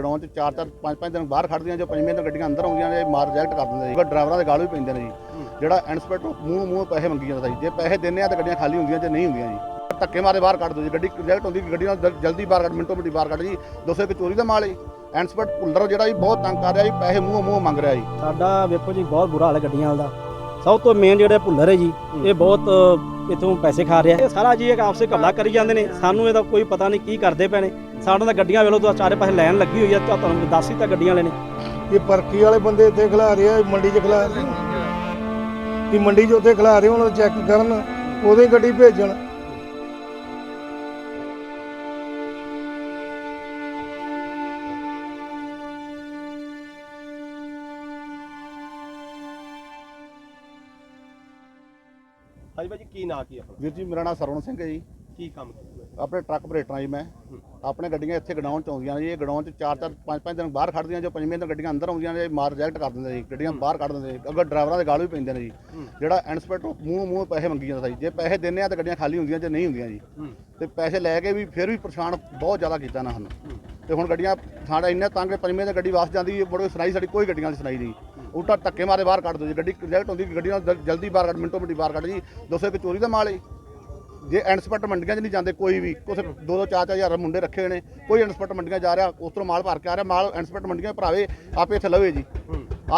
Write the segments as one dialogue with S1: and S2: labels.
S1: Ground 'ਚ ਚਾਰ ਚਾਰ, ਪੰਜ ਪੰਜ ਦਿਨ ਬਾਹਰ ਖੜਦੀਆਂ ਜੋ ਪੰਜਵੇਂ ਦਿਨ ਗੱਡੀਆਂ ਅੰਦਰ ਆਉਂਦੀਆਂ ਨੇ ਮਾਰ ਰਿਜੈਕਟ ਕਰ ਦਿੰਦੇ ਜੀ। ਡਰਾਈਵਰਾਂ ਦੇ ਗਾਲ ਵੀ ਪੈਂਦੇ ਨੇ ਜੀ। ਜਿਹੜਾ ਇਨਸਪੈਕਟਰ ਮੂੰਹ ਮੂੰਹ ਪੈਸੇ ਮੰਗੀ ਜਾਂਦਾ ਜੀ। ਜੇ ਪੈਸੇ ਦਿੰਦੇ ਆ ਤਾਂ ਗੱਡੀਆਂ ਖਾਲੀ ਹੁੰਦੀਆਂ, ਜੇ ਨਹੀਂ ਹੁੰਦੀਆਂ ਜੀ। ਧੱਕੇ ਮਾਰੇ ਬਾਹਰ ਕੱਢ ਦੋ ਜੀ। ਗੱਡੀ ਰਿਜੈਕਟ ਹੁੰਦੀ, ਗੱਡੀ ਨਾਲ ਜਲਦੀ ਬਾਹਰ ਕੱਢ, ਮਿੰਟੋ ਮਿੰਟੀ ਬਾਹਰ ਕੱਢ ਜੀ। ਦੱਸੋ ਇੱਕ ਚੋਰੀ ਦਾ ਮਾਲ ਹੈ ਇਨਸਪੈਕਟਰ ਭੁੱਲਰ ਜਿਹੜਾ ਜੀ, ਬਹੁਤ ਤੰਗ ਕਰ ਰਿਹਾ ਜੀ, ਪੈਸੇ ਮੂੰਹ ਮੂੰਹ ਮੰਗ ਰਿਹਾ ਜੀ।
S2: ਸਾਡਾ ਵੇਖੋ ਜੀ, ਬਹੁਤ ਬੁਰਾ ਹਾਲ ਹੈ ਗੱਡੀਆਂ ਵਾਲਾ ਦਾ। ਸਭ ਤੋਂ ਮੇਨ ਜਿਹੜੇ ਭੁੱਲਰ ਹੈ ਜੀ, ਇਹ ਬਹੁਤ ਇਥੋਂ ਪੈਸੇ ਖਾ ਰਿਹਾ ਇਹ ਸਾਰਾ ਜੀ ਇੱਕ ਆਪਸੇ ਕਬਲਾ ਕਰੀ ਜਾਂਦੇ ਨੇ। ਸਾਨੂੰ ਇਹਦਾ ਕੋਈ ਪਤਾ ਨਹੀਂ ਕੀ ਕਰਦੇ ਪਏ ਨੇ। ਸਾਡਾ ਤਾਂ ਗੱਡੀਆਂ ਵੇਲੋ ਤੋਂ ਚਾਰੇ ਪਾਸੇ ਲਾਈਨ ਲੱਗੀ ਹੋਈ ਆ। ਤਾਂ ਤੁਹਾਨੂੰ ਦੱਸ ਹੀ ਤਾਂ ਗੱਡੀਆਂ ਵਾਲੇ ਨੇ।
S3: ਇਹ ਪਰਖੀ ਵਾਲੇ ਬੰਦੇ ਇੱਥੇ ਖਿਲਾ ਰਹੇ ਆ ਮੰਡੀ 'ਚ ਖਿਲਾ ਰਹੇ ਕਿ ਮੰਡੀ 'ਚ ਉੱਥੇ ਖਿਲਾ ਰਹੇ ਉਹਨਾਂ ਚੈੱਕ ਕਰਨ। ਉਹਦੇ ਗੱਡੀ ਭੇਜਣ।
S4: ਹਾਂਜੀ ਭਾਜੀ ਕੀ ਨਾਂ ਕੀ ਆਪਣਾ?
S1: ਵੀਰ ਜੀ ਮੇਰਾ ਨਾਮ ਸਰਵਣ ਸਿੰਘ ਹੈ ਜੀ।
S4: ਕੀ ਕੰਮ ਕੀਤਾ
S1: ਆਪਣੇ ਟਰੱਕ ਆਪਰੇਟਰਾਂ ਜੀ ਮੈਂ। ਆਪਣੇ ਗੱਡੀਆਂ ਇੱਥੇ ਗਡਾਊਨ ਚ ਆਉਂਦੀਆਂ ਨੇ ਜੀ। ਇਹ ਗਡਾਊਨ ਚ ਚਾਰ ਚਾਰ ਪੰਜ ਪੰਜ ਦਿਨ ਬਾਹਰ ਖੜਦੀਆਂ ਜੋ ਪੰਜਵੇਂ ਦਿਨ ਗੱਡੀਆਂ ਅੰਦਰ ਆਉਂਦੀਆਂ ਨੇ ਮਾਰ ਰਿਜੈਕਟ ਕਰ ਦਿੰਦੇ ਜੀ। ਗੱਡੀਆਂ ਬਾਹਰ ਕੱਢ ਦਿੰਦੇ ਅਗਰ ਡਰਾਈਵਰਾਂ ਦੇ ਗਾਲ ਵੀ ਪੈਂਦੇ ਨੇ ਜੀ। ਜਿਹੜਾ ਇਨਸਪੈਕਟਰ ਮੂੰਹ ਮੂੰਹ ਪੈਸੇ ਮੰਗੀ ਜਾਂਦਾ ਜੀ ਜੇ ਪੈਸੇ ਦਿੰਦੇ ਆ ਤਾਂ ਗੱਡੀਆਂ ਖਾਲੀ ਹੁੰਦੀਆਂ ਜੇ ਨਹੀਂ ਹੁੰਦੀਆਂ ਜੀ। ਤੇ ਪੈਸੇ ਲੈ ਕੇ ਵੀ ਫਿਰ ਵੀ ਪਰੇਸ਼ਾਨ ਬਹੁਤ ਜ਼ਿਆਦਾ ਕੀਤਾ ਨਾ ਸਾਨੂੰ। ਤੇ ਹੁਣ ਗੱਡੀਆਂ ਸਾਡਾ ਇੰਨਾ ਤੰਗ ਪੰਜਵੇਂ ਦੀ ਗੱਡੀ ਵਾਪਸ ਜਾਂਦੀ ਬੜੇ ਸੁਣਾਈ ਸਾਡੀ ਕੋਈ ਗੱਡੀਆਂ ਦੀ ਸੁਣਾਈ ਨਹੀਂ। ਉਲਟਾ ਧੱਕੇ ਮਾਰੇ ਬਾਹਰ ਕੱਢ ਦੋ ਜੀ। ਗੱਡੀ ਰਿਜੈਕਟ ਹੁੰਦੀ ਗੱਡੀ ਨਾਲ ਜਲ- ਜਲਦੀ ਬਾਹਰ ਕੱਢ ਮਿੰਟੋ ਮਿੰਟੀ ਬਾਹਰ ਕੱਢ ਜੀ। ਦੱਸੋ ਇੱਕ ਚੋਰੀ ਦਾ ਮਾਲ ਹੈ ਜੇ ਇਨਸਪੈਕਟਰ ਮੰਡੀਆਂ 'ਚ ਨਹੀਂ ਜਾਂਦੇ ਕੋਈ ਵੀ ਕੁਛ ਦੋ ਦੋ ਚਾਰ ਚਾਰ ਹਜ਼ਾਰ ਮੁੰਡੇ ਰੱਖੇ ਹੋਏ ਨੇ ਕੋਈ ਇਨਸਪੈਕਟਰ ਮੰਡੀਆਂ ਜਾ ਰਿਹਾ ਉਸ ਤੋਂ ਮਾਲ ਭਰ ਕੇ ਆ ਰਿਹਾ ਮਾਲ ਇਨਸਪੈਕਟਰ ਮੰਡੀਆਂ ਭਰਾਵੇ ਆਪੇ ਇੱਥੇ ਲਵੇ ਜੀ।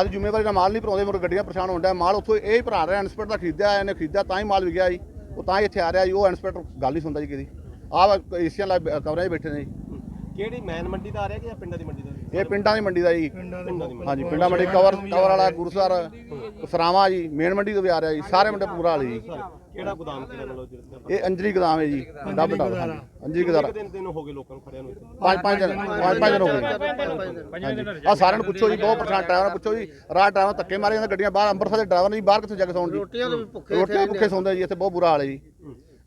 S1: ਅੱਜ ਜ਼ਿੰਮੇਵਾਰੀ ਨਾਲ ਮਾਲ ਨਹੀਂ ਭਰਾਉਂਦੇ ਮੇਰੇ ਗੱਡੀਆਂ ਪਰੇਸ਼ਾਨ ਡਿਆ। ਮਾਲ ਉੱਥੋਂ ਇਹ ਹੀ ਭਰਾ ਰਿਹਾ ਇਨਸਪੈਕਟਰ ਦਾ ਖਰੀਦਿਆ ਇਹਨੇ ਖਰੀਦਿਆ ਤਾਂ ਹੀ ਮਾਲ ਵਿਕਿਆ ਜੀ। ਉਹ ਤਾਂ ਹੀ ਇੱਥੇ ਆ ਰਿਹਾ ਜੀ ਉਹ ਇਨਸਪੈਕਟਰ ਗੱਲ ਨਹੀਂ ਸੁਣਦਾ ਜੀ ਕਿਹਦੀ। ਆਹ ਏਸ਼ੀਆ ਲਾਈਵ ਕਵਰਾਂ 'ਚ ਬੈਠੇ ਨੇ ਜੀ।
S4: ਕਿਹੜੀ ਮੈਨ ਮੰਡੀ ਦਾ ਆ ਰਿਹਾ ਕਿ ਜਾਂ ਪਿੰਡਾਂ ਦੀ ਮੰਡੀ ਦਾ
S1: ਇਹ ਪਿੰਡਾਂ ਦੀ ਮੰਡੀ ਦਾ ਜੀ।
S4: ਪਿੰਡਾਂ ਦੀ
S1: ਹਾਂਜੀ ਪਿੰਡਾਂ ਮੰਡੀ ਕਵਰ ਕਵਰ ਵਾਲਾ ਗੁਰਸਰ ਸਰਾਵਾਂ ਜੀ ਮੇਨ ਮੰਡੀ ਤੋਂ ਵੀ ਆ ਰਿਹਾ ਜੀ ਸਾਰੇ ਮੰਡੇ ਪੂਰਾ ਵਾਲੇ ਜੀ।
S4: ਕਿਹੜਾ ਗੋਦਾਮ ਕਿਹੜਾ ਮਤਲਬ
S1: ਇਹ ਅੰਜਰੀ ਗਦਾਮ ਹੈ ਜੀ ਡੱਬ ਡੱਬ। ਅੰਜਰੀ ਗਦਾਮ।
S4: ਦਿਨ ਦਿਨ ਹੋ ਗਏ ਲੋਕਾਂ ਨੂੰ ਖੜਿਆਂ ਨੂੰ
S1: ਪੰਜ ਪੰਜ ਦਿਨ ਪੰਜ ਪੰਜ ਦਿਨ ਹੋ ਗਏ। ਆ ਸਾਰਿਆਂ ਨੂੰ ਪੁੱਛੋ ਜੀ ਬਹੁਤ ਪਰੇਸ਼ਾਨ ਡਰਾਈਵਰ ਨੂੰ ਪੁੱਛੋ ਜੀ ਰਾਹ ਡਰਾਈਵਰ ਧੱਕੇ ਮਾਰੇ ਜਾਂਦੇ ਗੱਡੀਆਂ ਬਾਹਰ ਅੰਮ੍ਰਿਤਸਰ ਦੇ ਡਰਾਈਵਰ ਨਹੀਂ ਬਾਹਰ ਕਿੱਥੇ ਜਾ ਕੇ ਸੌਣ ਜੀ। ਰੋਟੀਆਂ ਤੋਂ ਭੁੱਖੇ ਰੋਟੀਆਂ ਭੁੱਖੇ ਸੌਂਦੇ ਜੀ ਇੱਥੇ ਬਹੁਤ ਬੁਰਾ ਹਾਲ ਹੈ ਜੀ।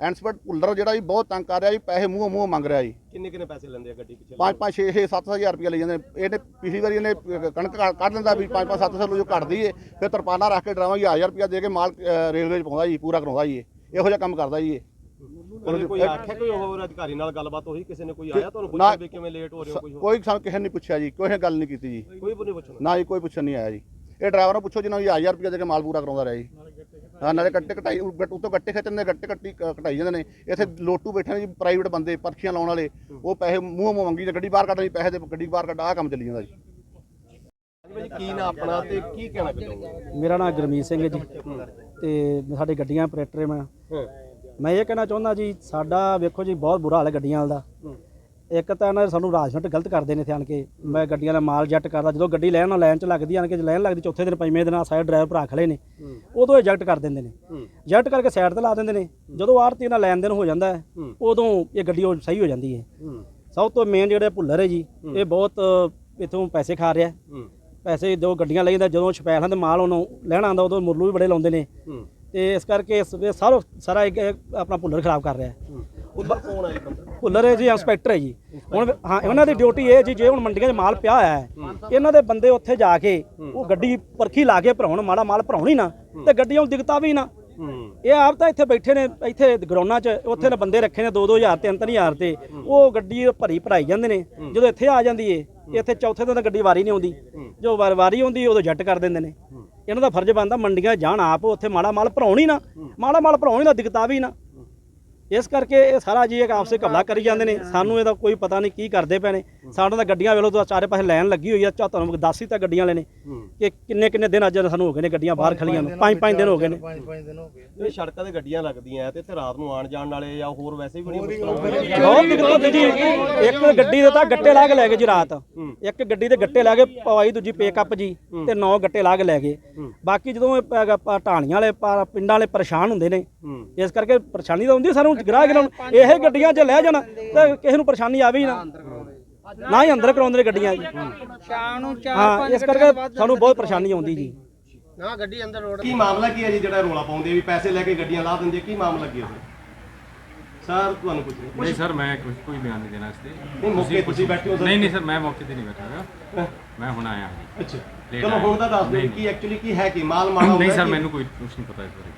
S1: ਐਨਸਪਰਟ ਭੁੱਲਰ ਜਿਹੜਾ ਜੀ ਬਹੁਤ ਤੰਗ ਕਰ ਰਿਹਾ ਜੀ ਪੈਸੇ ਮੂੰਹ ਮੂੰਹ ਮੰਗ ਰਿਹਾ ਜੀ।
S4: ਕਿੰਨੇ ਕਿੰਨੇ ਪੈਸੇ ਲੈਂਦੇ ਆ ਗੱਡੀ ਪਿੱਛੇ?
S1: 5 5 6 6 7000 ਰੁਪਏ ਲਈ ਜਾਂਦੇ ਨੇ। ਇਹਨੇ ਪਿਛਲੀ ਵਾਰੀ ਇਹਨੇ ਕਣਕ ਕੱਢ- ਕੱਢ ਦਿੰਦਾ ਵੀ 5 5 700 ਰੁਪਏ ਜੋ ਘਟਦੀ ਏ ਫਿਰ ਤਰਪਾਨਾ ਰੱਖ ਕੇ ਡਰਾਵਾਂ ਜੀ 1000 ਰੁਪਏ ਦੇ ਕੇ ਮਾਲ ਅ, ਰੇਲਵੇ 'ਚ ਪਾਉਂਦਾ ਜੀ ਪੂਰਾ ਕਰਾਉਂਦਾ ਜੀ ਇਹ। ਇਹੋ ਜਿਹਾ ਕੰਮ ਕਰਦਾ ਜੀ ਇਹ।
S4: ਕਦੇ ਕੋਈ ਆਖਿਆ ਕੋਈ ਹੋਰ ਅਧਿਕਾਰੀ ਨਾਲ ਗੱਲਬਾਤ ਹੋਈ? ਕਿਸੇ ਨੇ ਕੋਈ ਆਇਆ ਤੁਹਾਨੂੰ ਪੁੱਛਿਆ ਵੀ ਕਿਵੇਂ ਲੇਟ ਹੋ ਰਹੇ ਹੋ ਕੋਈ ਹੋਰ?
S1: ਕੋਈ ਸਾਨੂੰ ਕਿਸੇ ਨੇ ਨਹੀਂ ਪੁੱਛਿਆ ਜੀ ਕੋਈ ਨੇ ਗੱਲ ਨਹੀਂ ਕੀਤੀ ਜੀ।
S4: ਕੋਈ ਵੀ ਨਹੀਂ ਪੁੱਛਣਾ।
S1: ਨਾ ਜੀ ਕੋਈ ਪੁੱਛਣ ਨਹੀਂ ਆਇਆ ਜੀ। ਇਹ ਡਰਾਈਵਰ ਨੂੰ ਪੁੱਛੋ ਜਿਹਨਾਂ ਨੂੰ 1000 ਰੁਪਏ ਦੇ ਕੇ ਮਾਲ ਪੂਰਾ ਕਰਾਉਂਦਾ ਰਿਹਾ ਜੀ। ਹਾਂ ਨਾਲੇ ਗੱਟੇ ਕਟਾਈ ਉੱਤੋਂ ਗੱਟੇ ਖਿੱਚਣ ਦੇ ਗੱਟੇ ਕੱਟੀ ਕ- ਕਟਾਈ ਜਾਂਦੇ ਨੇ। ਇੱਥੇ ਲੋਟੂ ਬੈਠੇ ਨੇ ਜੀ ਪ੍ਰਾਈਵੇਟ ਬੰਦੇ ਪਰਚੀਆਂ ਲਾਉਣ ਵਾਲੇ। ਉਹ ਪੈਸੇ ਮੂੰਹ ਮੂੰਹ ਮੰਗੀ ਤੇ ਗੱਡੀ ਬਾਹਰ ਕੱਢਣੀ ਪੈਸੇ ਦੇ ਗੱਡੀ ਬਾਹਰ ਕੱਢ ਆਹ ਕੰਮ ਚੱਲੀ ਜਾਂਦਾ ਜੀ।
S4: ਕੀ ਨਾਂ ਆਪਣਾ ਤੇ ਕੀ ਕਹਿਣਾ ਚਾਹੁੰਦੇ
S2: ਮੇਰਾ ਨਾਮ ਗੁਰਮੀਤ ਸਿੰਘ ਹੈ ਜੀ। ਤੇ ਸਾਡੇ ਗੱਡੀਆਂ ਆਪਰੇਟਰ ਮੈਂ। ਮੈਂ ਇਹ ਕਹਿਣਾ ਚਾਹੁੰਦਾ ਜੀ ਸਾਡਾ ਵੇਖੋ ਜੀ ਬਹੁਤ ਬੁਰਾ ਹਾਲ ਹੈ ਗੱਡੀਆਂ ਵਾਲਾ। ਦਾ ਇੱਕ ਤਾਂ ਇਹਨਾਂ ਨੇ ਸਾਨੂੰ ਰਾਜਮਟ ਗਲਤ ਕਰਦੇ ਨੇ ਇੱਥੇ ਆਣ ਕੇ। ਮੈਂ ਗੱਡੀਆਂ ਦਾ ਮਾਲ ਜੱਟ ਕਰਦਾ ਜਦੋਂ ਗੱਡੀ ਲੈਣ ਨਾਲ ਲਾਈਨ 'ਚ ਲੱਗਦੀ ਆਣ ਕੇ ਲਾਈਨ ਲੱਗਦੀ ਚੌਥੇ ਦਿਨ ਪੰਜਵੇਂ ਦਿਨ ਆ ਸਾਰੇ ਡਰਾਈਵਰ ਭਰਾ ਖੜੇ ਨੇ। ਉਦੋਂ ਏਜੈਕਟ ਕਰ ਦਿੰਦੇ ਨੇ। ਏਜੈਕਟ ਕਰਕੇ ਸਾਈਡ ਤੇ ਲਾ ਦਿੰਦੇ ਨੇ। ਜਦੋਂ ਆਰਤੀ ਨਾਲ ਲੈਣ ਦੇਣ ਹੋ ਜਾਂਦਾ ਹੈ ਉਦੋਂ ਇਹ ਗੱਡੀ ਉਹ ਸਹੀ ਹੋ ਜਾਂਦੀ ਹੈ। ਸਭ ਤੋਂ ਮੇਨ ਜਿਹੜੇ ਭੁੱਲਰ ਹੈ ਜੀ ਇਹ ਬਹੁਤ ਇਥੋਂ ਪੈਸੇ ਖਾ ਰਿਹਾ ਪੈਸੇ ਜੋ ਗੱਡੀਆਂ ਲਈ ਜਾਂਦਾ ਜਦੋਂ ਛਪੈਲਾਂ ਦੇ ਮਾਲ ਉਹਨੂੰ ਲੈਣ ਆਉਂਦਾ ਉਦੋਂ ਮੁਰਲੂ ਵੀ ਬੜੇ ਲਾਉਂਦੇ ਨੇ। ਤੇ ਇਸ ਕਰਕੇ ਇਹ ਸਾਰਾ ਸਾਰਾ ਆਪਣਾ ਭੁੱਲਰ ਖਰਾਬ ਕਰ ਰਿਹਾ ਹੈ।
S4: ਉੱਧਰ ਕੌਣ ਆਈ ਬੰਦਾ
S2: ਭੁੱਲਰ ਹੈ ਜੀ ਇੰਸਪੈਕਟਰ ਹੈ ਜੀ। ਹੁਣ ਹਾਂ ਉਹਨਾਂ ਦੀ ਡਿਊਟੀ ਇਹ ਜੀ ਜੇ ਹੁਣ ਮੰਡੀਆਂ 'ਚ ਮਾਲ ਪਿਆ ਹੋਇਆ ਹੈ ਇਹਨਾਂ ਦੇ ਬੰਦੇ ਉੱਥੇ ਜਾ ਕੇ ਉਹ ਗੱਡੀ ਪਰਖੀ ਲਾ ਕੇ ਭਰਾਉਣ ਮਾੜਾ ਮਾਲ ਭਰਾਉਣੀ ਨਾ ਤੇ ਗੱਡੀਆਂ ਨੂੰ ਦਿਖਤਾ ਵੀ ਨਾ।
S4: ਹੂੰ।
S2: ਇਹ ਆਪ ਤਾਂ ਇੱਥੇ ਬੈਠੇ ਨੇ ਇੱਥੇ ਗਰਾਊਂਡਾਂ 'ਚ ਉੱਥੇ ਨੇ ਬੰਦੇ ਰੱਖੇ ਨੇ 2-2000 3-3000 ਤੇ ਉਹ ਗੱਡੀ ਭਰੀ ਭਰਾਈ ਜਾਂਦੇ ਨੇ। ਜਦੋਂ ਇੱਥੇ ਆ ਜਾਂਦੀ ਏ ਇੱਥੇ ਚੌਥੇ ਦਿਨ ਤਾਂ ਗੱਡੀ ਵਾਰੀ ਨਹੀਂ ਆਉਂਦੀ। ਜੋ ਵਾਰ- ਵਾਰੀ ਆਉਂਦੀ ਉਦੋਂ ਜੱਟ ਕਰ ਦਿੰਦੇ ਨੇ। ਇਹਨਾਂ ਦਾ ਫਰਜ਼ ਬਣਦਾ ਮੰਡੀਆਂ ਜਾਣ ਆਪ ਉੱਥੇ ਮਾੜਾ ਮਾਲ ਭਰਾਉਣੀ ਨਾ। ਮਾੜਾ ਮਾਲ ਭਰਾਉਣੀ ਨਾ ਦਿਖਤਾ ਵੀ ਨਾ। ਇਸ ਕਰਕੇ ਇਹ ਸਾਰਾ ਜੀ ਇੱਕ ਆਪਸੇ ਕਬਲਾ ਕਰੀ ਜਾਂਦੇ ਨੇ। ਸਾਨੂੰ ਇਹਦਾ ਕੋਈ ਪਤਾ ਨਹੀਂ ਕੀ ਕਰਦੇ ਪਏ ਨੇ। ਸਾਡਾ ਤਾਂ ਗੱਡੀਆਂ ਵੇਲੋ ਤੋਂ ਚਾਰੇ ਪਾਸੇ ਲਾਈਨ ਲੱਗੀ ਹੋਈ ਆ। ਚਾ ਤੁਹਾਨੂੰ ਦੱਸ ਹੀ ਤਾਂ ਗੱਡੀਆਂ ਵਾਲੇ ਨੇ ਕਿ ਕਿੰਨੇ ਕਿੰਨੇ ਦਿਨ ਅੱਜ ਸਾਨੂੰ ਹੋ ਗਏ ਨੇ ਗੱਡੀਆਂ ਬਾਹਰ ਖੜੀਆਂ ਨੂੰ। ਪੰਜ ਪੰਜ ਦਿਨ ਹੋ ਗਏ ਨੇ।
S3: ਪੰਜ ਪੰਜ ਦਿਨ ਹੋ ਗਏ।
S4: ਇਹ ਸੜਕਾਂ ਤੇ ਗੱਡੀਆਂ ਲੱਗਦੀਆਂ ਤੇ ਇੱਥੇ ਰਾਤ ਨੂੰ ਆਣ ਜਾਣ ਵਾਲੇ ਜਾਂ ਹੋਰ ਵੈਸੇ ਵੀ ਮੁਸ਼ਕਲਾਂ
S2: ਬਹੁਤ ਦਿੱਕਤ ਹੁੰਦੀ ਜੀ ਇੱਕ ਗੱਡੀ ਦੇ ਤਾਂ ਗੱਟੇ ਲਾ ਕੇ ਲੈ ਗਏ ਜੀ ਰਾਤ। ਇੱਕ ਗੱਡੀ ਦੇ ਗੱਟੇ ਲਾ ਕੇ ਪਵਾਈ ਦੂਜੀ ਪੇਕਅਪ ਜੀ ਤੇ ਨੌ ਗੱਟੇ ਲਾ ਕੇ ਲੈ ਗਏ। ਬਾਕੀ ਜਦੋਂ ਇਹ ਢਾਣੀਆਂ ਵਾਲੇ ਪਿੰਡਾਂ ਵਾਲੇ ਪਰੇਸ਼ਾਨ ਹੁੰਦੇ ਨੇ ਇਸ ਕਰਕੇ ਪਰੇਸ਼ਾਨੀ ਤਾਂ ਹੁੰਦੀ ਸਾਨੂੰ। ਗਰਾਹ ਗਿਰਾਂ ਇਹ ਗੱਡੀਆਂ 'ਚ ਲੈ ਜਾਣ ਤੇ ਕਿਸੇ ਨੂੰ ਪਰੇਸ਼ਾਨੀ ਆਵੇ ਹੀ ਨਾ। ਨਾ ਹੀ ਅੰਦਰ ਕਰਾਉਂਦੇ ਨੇ ਗੱਡੀਆਂ ਜੀ।
S5: ਸ਼ਾਮ ਨੂੰ ਚਾਰ
S2: ਹਾਂ ਇਸ ਕਰਕੇ ਸਾਨੂੰ ਬਹੁਤ ਪਰੇਸ਼ਾਨੀ ਆਉਂਦੀ ਜੀ।
S5: ਨਾ ਗੱਡੀ ਅੰਦਰ ਰੋਡ
S4: ਕੀ ਮਾਮਲਾ ਕੀ ਹੈ ਜੀ ਜਿਹੜਾ ਰੋਲਾ ਪਾਉਂਦੇ ਵੀ ਪੈਸੇ ਲੈ ਕੇ ਗੱਡੀਆਂ ਲਾ ਦਿੰਦੇ ਕੀ ਮਾਮਲਾ ਕੀ ਹੈ ਸਰ? ਤੁਹਾਨੂੰ ਰਿਹਾ
S6: ਨਹੀਂ ਸਰ ਮੈਂ ਕੁਝ ਕੋਈ ਬਿਆਨ ਨਹੀਂ ਦੇਣਾ ਇਸ ਤੇ।
S4: ਨਹੀਂ ਮੌਕੇ ਤੁਸੀਂ ਬੈਠੇ ਹੋ
S6: ਨਹੀਂ ਨਹੀਂ ਸਰ ਮੈਂ ਮੌਕੇ ਤੇ ਨਹੀਂ ਬੈਠਾ ਹੈਗਾ ਮੈਂ ਹੁਣ ਆਇਆ ਹਾਂ
S4: ਅੱਛਾ। ਚਲੋ ਹੁਣ ਤਾਂ ਦੱਸ ਦਿਓ। ਕੀ ਐਕਚੁਅਲੀ ਕੀ ਹੈ ਕੀ ਮਾਲ ਮਾੜਾ
S6: ਨਹੀਂ ਸਰ ਮੈਨੂੰ ਕੋਈ ਕੁਝ ਨਹੀਂ ਪਤਾ ਇਸ ਬਾਰੇ।